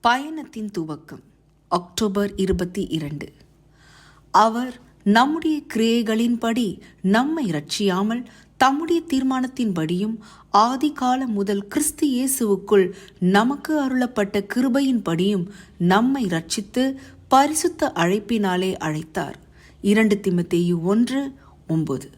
பயணத்தின் துவக்கம் அக்டோபர் இருபத்தி இரண்டு. அவர் நம்முடைய கிரியைகளின்படி நம்மை ரட்சியாமல் தம்முடைய தீர்மானத்தின்படியும் ஆதி காலம் முதல் கிறிஸ்து இயேசுவுக்குள் நமக்கு அருளப்பட்ட கிருபையின்படியும் நம்மை ரட்சித்து பரிசுத்த அழைப்பினாலே அழைத்தார். இரண்டு திமுத்தேயு ஒன்று ஒன்பது.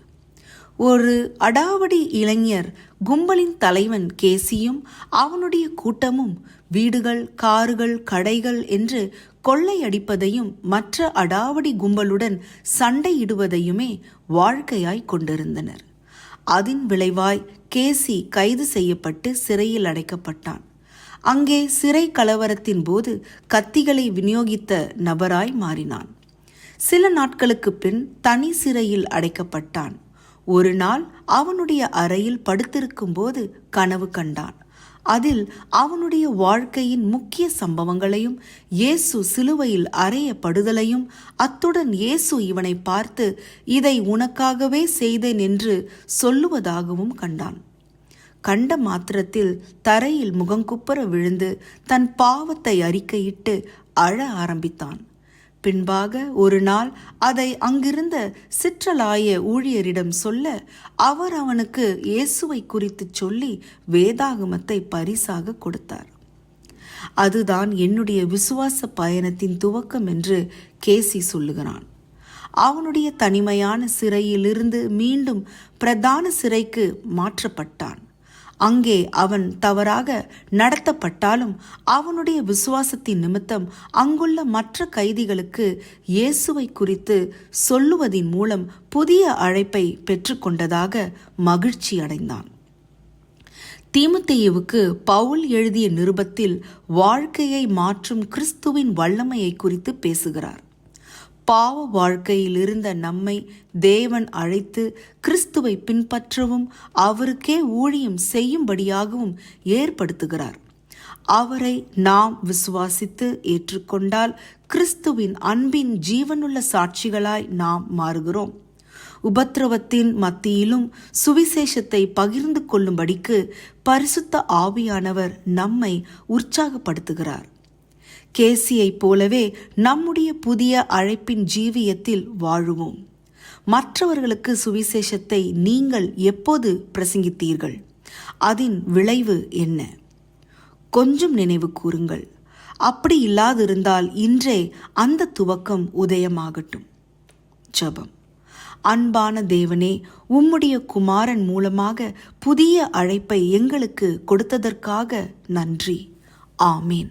ஒரு அடாவடி இளைஞர் கும்பலின் தலைவன் கேசியும் அவனுடைய கூட்டமும் வீடுகள் கார்கள் கடைகள் என்று கொள்ளையடிப்பதையும் மற்ற அடாவடி கும்பலுடன் சண்டையிடுவதையுமே வாழ்க்கையாய் கொண்டிருந்தனர். அதன் விளைவாய் கேசி கைது செய்யப்பட்டு சிறையில் அடைக்கப்பட்டான். அங்கே சிறை கலவரத்தின் போது கத்திகளை விநியோகித்த நபராய் மாறினான். சில நாட்களுக்கு பின் தனி சிறையில் அடைக்கப்பட்டான். ஒரு நாள் அவனுடைய அறையில் படுத்திருக்கும் போது கனவு கண்டான். அதில் அவனுடைய வாழ்க்கையின் முக்கிய சம்பவங்களையும் இயேசு சிலுவையில் அறையப்படுதலையும் அத்துடன் இயேசு இவனை பார்த்து இதை உனக்காகவே செய்தேன் என்று சொல்லுவதாகவும் கண்டான். கண்ட மாத்திரத்தில் தரையில் முகங்குப்புற விழுந்து தன் பாவத்தை அறிக்கையிட்டு அழ ஆரம்பித்தான். பின்பாக ஒரு நாள் அதை அங்கிருந்த சிற்றலாய ஊழியரிடம் சொல்ல அவர் அவனுக்கு இயேசுவை குறித்து சொல்லி வேதாகமத்தை பரிசாக கொடுத்தார். அதுதான் என்னுடைய விசுவாச பயணத்தின் துவக்கம் என்று கேசி சொல்லுகிறான். அவனுடைய தனிமையான சிறையிலிருந்து மீண்டும் பிரதான சிறைக்கு மாற்றப்பட்டான். அங்கே அவன் தவறாக நடத்தப்பட்டாலும் அவனுடைய விசுவாசத்தின் நிமித்தம் அங்குள்ள மற்ற கைதிகளுக்கு இயேசுவை குறித்து சொல்லுவதின் மூலம் புதிய அழைப்பை பெற்றுக்கொண்டதாக மகிழ்ச்சி அடைந்தான். தீமுத்தேயுவுக்கு பவுல் எழுதிய நிருபத்தில் வாழ்க்கையை மாற்றும் கிறிஸ்துவின் வல்லமையை குறித்து பேசுகிறார். பாவ வாழ்க்கையில் இருந்த நம்மை தேவன் அழைத்து கிறிஸ்துவை பின்பற்றவும் அவருக்கே ஊழியம் செய்யும்படியாகவும் ஏற்படுத்துகிறார். அவரை நாம் விசுவாசித்து ஏற்றுக்கொண்டால் கிறிஸ்துவின் அன்பின் ஜீவனுள்ள சாட்சிகளாய் நாம் மாறுகிறோம். உபத்திரவத்தின் மத்தியிலும் சுவிசேஷத்தை பகிர்ந்து கொள்ளும்படிக்கு பரிசுத்த ஆவியானவர் நம்மை உற்சாகப்படுத்துகிறார். கேசியைப் போலவே நம்முடைய புதிய அழைப்பின் ஜீவியத்தில் வாழுவோம். மற்றவர்களுக்கு சுவிசேஷத்தை நீங்கள் எப்போது பிரசங்கித்தீர்கள்? அதன் விளைவு என்ன? கொஞ்சம் நினைவு கூறுங்கள். அப்படி இல்லாதிருந்தால் இன்றே அந்த துவக்கம் உதயமாகட்டும். ஜபம். அன்பான தேவனே உம்முடைய குமாரன் மூலமாக புதிய அழைப்பை எங்களுக்கு கொடுத்ததற்காக நன்றி. ஆமீன்.